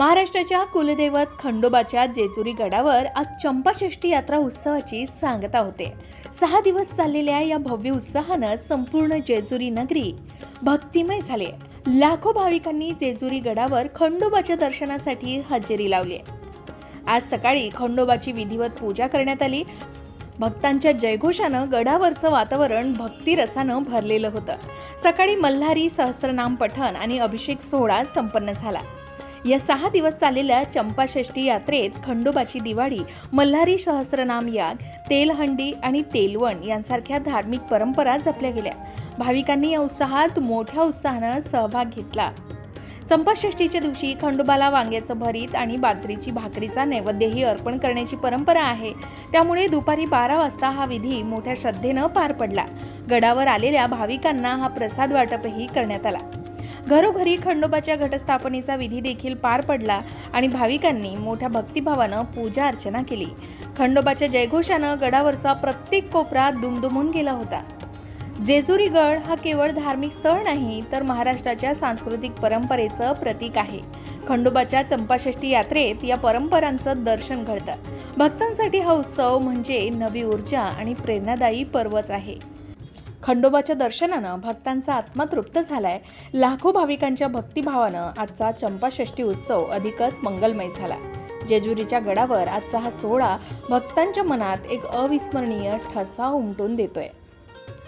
महाराष्ट्राच्या कुलदैवत खंडोबाच्या जेजुरी गडावर आज चंपाषष्ठी यात्रा उत्सवाची सांगता होते. सहा दिवस चाललेल्या या भव्य उत्साहानं संपूर्ण जेजुरी नगरी भक्तिमय झाली. लाखो भाविकांनी जेजुरी गडावर खंडोबाच्या दर्शनासाठी हजेरी लावली. आज सकाळी खंडोबाची विधिवत पूजा करण्यात आली. भक्तांच्या जयघोषानं गडावरचं वातावरण भक्तिरसानं भरलेलं होतं. सकाळी मल्हारी सहस्रनाम पठण आणि अभिषेक सोहळा संपन्न झाला. या सहा दिवस चाललेल्या चंपाषष्ठी यात्रेत खंडोबाची दिवाळी मल्हारी सहस्रनाम याग तेलहंडी आणि तेलवण यांसारख्या धार्मिक परंपरा जपल्या गेल्या. भाविकांनी या उत्साहात मोठ्या उत्साहानं सहभाग घेतला. चंपाषष्ठीच्या दिवशी खंडोबाला वांग्याचं भरीत आणि बाजरीची भाकरीचा नैवेद्यही अर्पण करण्याची परंपरा आहे. त्यामुळे दुपारी बारा वाजता हा विधी मोठ्या श्रद्धेनं पार पडला. गडावर आलेल्या भाविकांना हा प्रसाद वाटपही करण्यात आला. घरोघरी खंडोबाच्या घटस्थापनेचा विधी देखील पार पडला आणि भाविकांनी मोठ्या भक्तिभावानं पूजा अर्चना केली. खंडोबाच्या जयघोषानं गडावरचा प्रत्येक कोपरा दुमदुमून गेला होता. जेजुरी गड हा केवळ धार्मिक स्थळ नाही तर महाराष्ट्राच्या सांस्कृतिक परंपरेचं प्रतीक आहे. खंडोबाच्या चंपाषष्ठी यात्रेत या परंपरांचं दर्शन घडतं. भक्तांसाठी हा उत्सव म्हणजे नवी ऊर्जा आणि प्रेरणादायी पर्वच आहे. खंडोबाच्या दर्शनानं भक्तांचा आत्मा तृप्त झालाय. लाखो भाविकांच्या भक्तिभावानं आजचा चंपाषष्ठी उत्सव अधिकच मंगलमय झाला जेजुरीच्या गडावर आजचा हा सोहळा भक्तांच्या मनात एक अविस्मरणीय ठसा उमटून देतोय.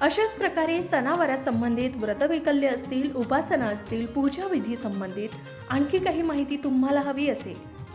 अशाच प्रकारे सणावारासंबंधित व्रतवैकल्य असतील उपासना असतील पूजाविधी संबंधित आणखी काही माहिती तुम्हाला हवी असेल.